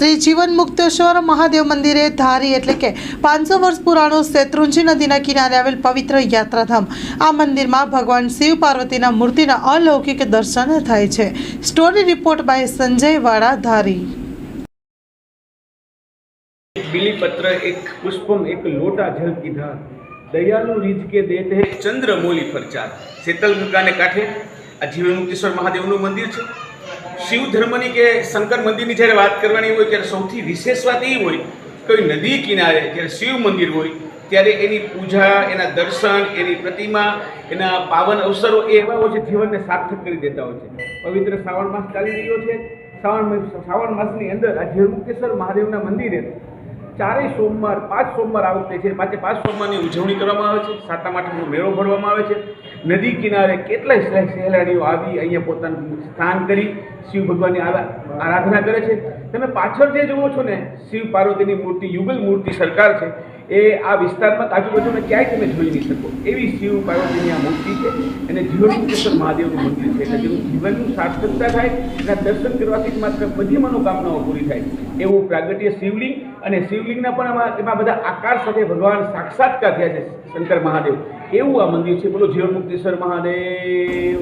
શ્રી જીવન મુક્તેશ્વર મહાદેવ મંદિરે ધારી એટલે કે પાંચસો વર્ષ પુરાણો શેત્રુંજી નદીના કિનારે આવેલ પવિત્ર યાત્રાધામ. આ મંદિરમાં ભગવાન શિવ પાર્વતીના મૂર્તિના અલૌકિક દર્શન થાય છે. સ્ટોરી રિપોર્ટ બાય સંજય વાળા ધારી. બિલીપત્ર, એક પુષ્પમ, એક લોટા જલ કીધા. દયાલુ રીજ કે દેતે ચંદ્રમોલી ફરચાર શીતલ ગંગાને કાંઠે આ જીવન મુક્તેશ્વર મહાદેવનું મંદિર છે. શિવ ધર્મની કે શંકર મંદિરની જ્યારે વાત કરવાની હોય, ત્યારે સૌથી વિશેષ વાત એ હોય, કોઈ નદી કિનારે જ્યારે શિવ મંદિર હોય, ત્યારે એની પૂજા, એના દર્શન, એની પ્રતિમા, એના પાવન અવસરો એ એવા હોય છે જીવનને સાર્થક કરી દેતા હોય છે. પવિત્ર શ્રાવણ માસ ચાલી રહ્યો છે. શ્રાવણ શ્રાવણ માસની અંદર આ જીવન મહાદેવના મંદિરે ચારેય સોમવાર, પાંચ સોમવાર આ વખતે છે. પાંચે પાંચ સોમવારની ઉજવણી કરવામાં આવે છે. સાતમ આઠમનો મેળો ભરવામાં આવે છે. નદી કિનારે કેટલાય સહેલાણીઓ આવી અહીંયા પોતાનું સ્થાન કરી શિવ ભગવાનની આરા- આરાધના કરે છે. તમે પાછળ જે જુઓ છો ને, શિવ પાર્વતીની મૂર્તિ, યુગલ મૂર્તિ સરકાર છે, એ આ વિસ્તારમાં આજુબાજુને ક્યાંય તમે જોઈ નહીં શકો. એવી શિવ પાર્વતીની આ મૂર્તિ છે અને જીવન મહાદેવનું મંદિર છે. એટલે જેનું જીવનનું સાર્થકતા થાય, એના દર્શન કરવાથી માત્ર બધી મનોકામનાઓ પૂરી થાય. એવું પ્રાગટ્ય શિવલિંગ અને શિવલિંગના પણ એમાં બધા આકાર સાથે ભગવાન સાક્ષાત્કાર થયા છે, શંકર મહાદેવ. એવું આ મંદિર છે? બોલો જીવન મુક્તેશ્વર મહાદેવ